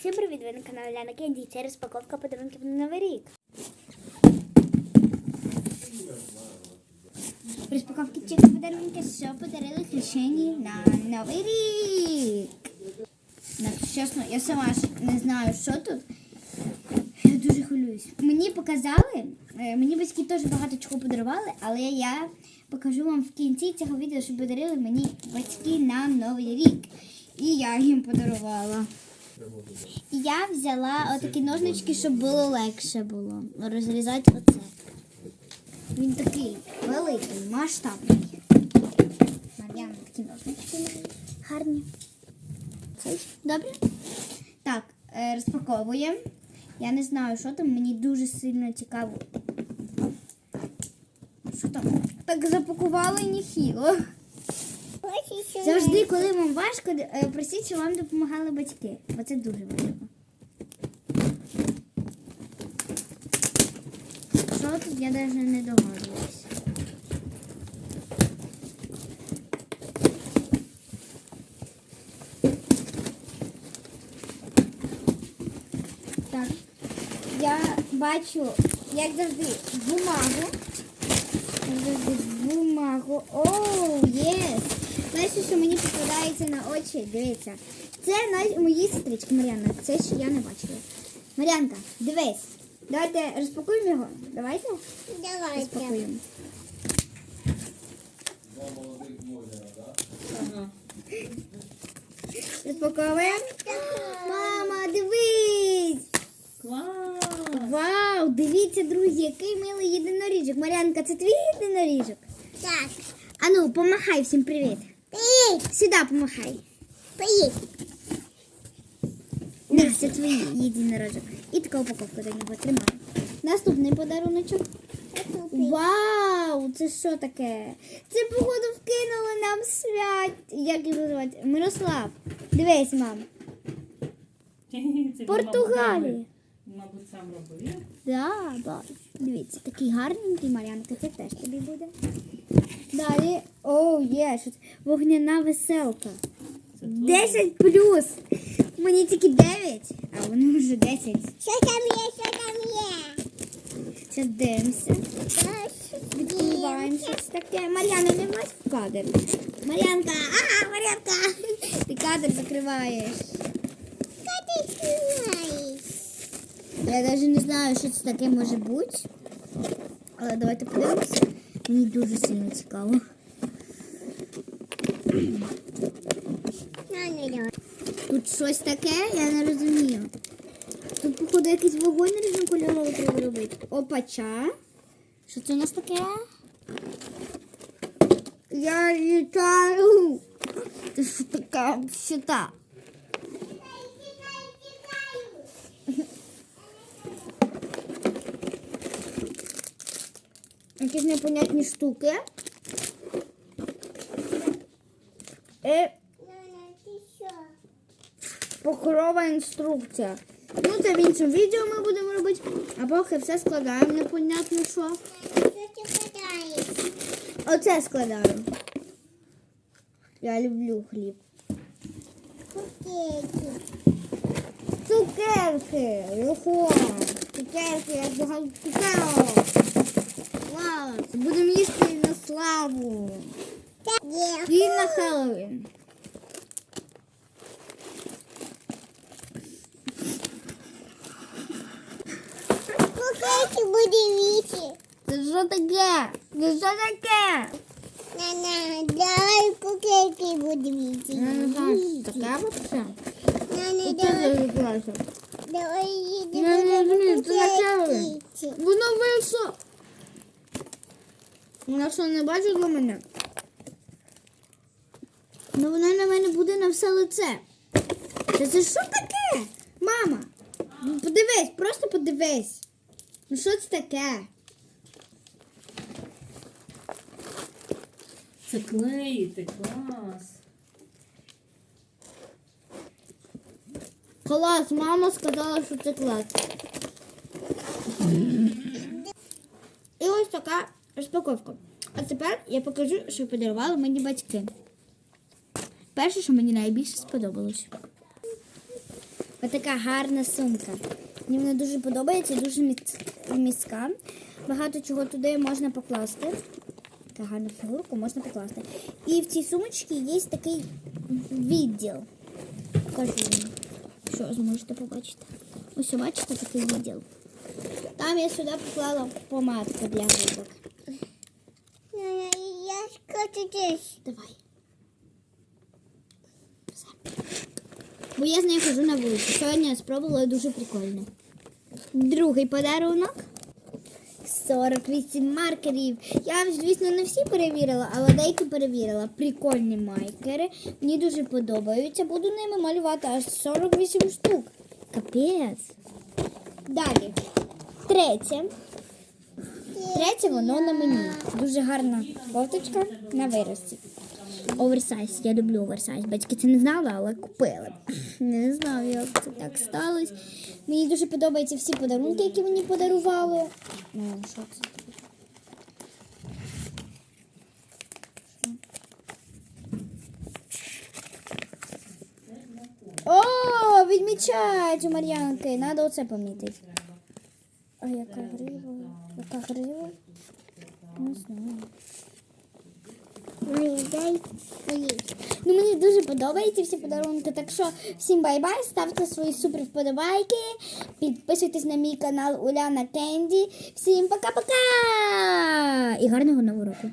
Всім привіт, ви на каналі Ляна Кенді. Це розпаковка подарунків на Новий рік. Розпаковки цих подарунків, що подарили хрещені на Новий рік. Якщо чесно, я сама ж не знаю, що тут. Я дуже хвилююсь. Мені показали, е, мені батьки теж багато чого подарували, але я покажу вам в кінці цього відео, що подарили мені батьки на Новий рік. І я їм подарувала. Я взяла отакі ножнички, щоб було легше було розрізати оце. Він такий великий, масштабний. Мар'яна такі ножнички гарні. Цей. Добре? Так, е, розпаковуємо. Я не знаю, що там, мені дуже сильно цікаво. Що там? Так запакували ніхіло. Завжди, коли вам важко, е, просіть, щоб вам допомагали батьки. Бо це дуже важливо. Що тут я навіть не догадуюсь. Так, я бачу, як завжди, бумагу. Завжди, бумагу. Оу, єс! Перше, що мені попадається на очі, дивіться. Це на мої сестрички, Мар'яна. Це ще я не бачила. Мар'янка, дивись. Давайте розпакуємо його. Давайте розпакуємо. Розпаковуємо. Мама, дивись! Клас! Вау, дивіться, друзі, який милий єдиноріжок. Мар'янка, це твій єдиноріжок? Так. Ану, помахай всім привіт. Привіт. Сюди помахай. Привіт. На, це твій єдинорожок. І така упаковка до нього тримай. Наступний подаруночок. Вау, це що таке? Це походу вкинули нам свят. Як його звати? Мирослав. Дивись, мам. Португалія. Мабуть, сам робив. Да, бачу. Дивіться, такий гарненький Мар'янка, це теж тобі буде. Далі, о, є, що це? вогняна веселка. Це 10 плюс. Мені тільки 9, а вони вже 10. Що там є, що там є? Зараз дивимося. Відкриваємо щось таке. Мар'яна, не влазь в кадр. Мар'янка, а, Мар'янка. Ти кадр закриваєш. Що ти знаєш? Я навіть не знаю, що це таке може бути. Але давайте подивимося. Мені дуже сильно цікаво. Тут щось таке, я не розумію. Тут, походу, якийсь вогонь різнокольоровий треба робити. Опача. Що це у нас таке? Я літаю. Це що таке? Що Якісь непонятні штуки. Е, Нана, покрова інструкція. Ну, це в іншому відео ми будемо робити, а поки все складаємо, непонятно що. Оце складаю. Я люблю хліб. Цукерки! Йохо! Цукерки, як багато цукерок! Клас! Будемо їсти на славу! І на Хеллоуін. Буде віці. Це що таке? Це що таке? Нана, давай кукейки буде віці. Я не таке вообще. Нана, давай, давай їдемо на кукейки. Воно вийшло. Вона що не бачила мене? Ну вона на мене буде на все лице. Та це що таке? Мама? Ну, Подивись, просто подивись. Ну що це таке? Це клеїти, клас. Клас, мама сказала, що це клас. І ось така розпаковка. А тепер я покажу, що подарували мені батьки. Перше, що мені найбільше сподобалось. Отака гарна сумка. Мені вона дуже подобається, дуже міц- міцка. Багато чого туди можна покласти. Така гарна фігурку можна покласти. І в цій сумочці є такий відділ. Покажу вам. Що зможете побачити? Ось бачите такий відділ. Там я сюди поклала помадку для губок. Няня, я хочу теж. Давай. Бо я з нею хожу на вулицю. Сьогодні я спробувала дуже прикольно. Другий подарунок. 48 маркерів. Я, звісно, не всі перевірила, але деякі перевірила. Прикольні маркери. Мені дуже подобаються. Буду ними малювати аж 48 штук. Капець. Далі. Третє. Третє воно на мені. Дуже гарна кофточка на вирості. Оверсайз. Я люблю оверсайз. Батьки це не знали, але купили. Не знаю, як це так сталося. Мені дуже подобаються всі подарунки, які мені подарували. Ну, що це? О, відмічають у Мар'янки. Надо оце помітити. А яка грива? Яка грива? Не знаю. Ну, мені дуже подобаються всі подарунки. Так що всім бай-бай, ставте свої супер вподобайки, підписуйтесь на мій канал Уляна Кенді. Всім пока-пока! І гарного нового року!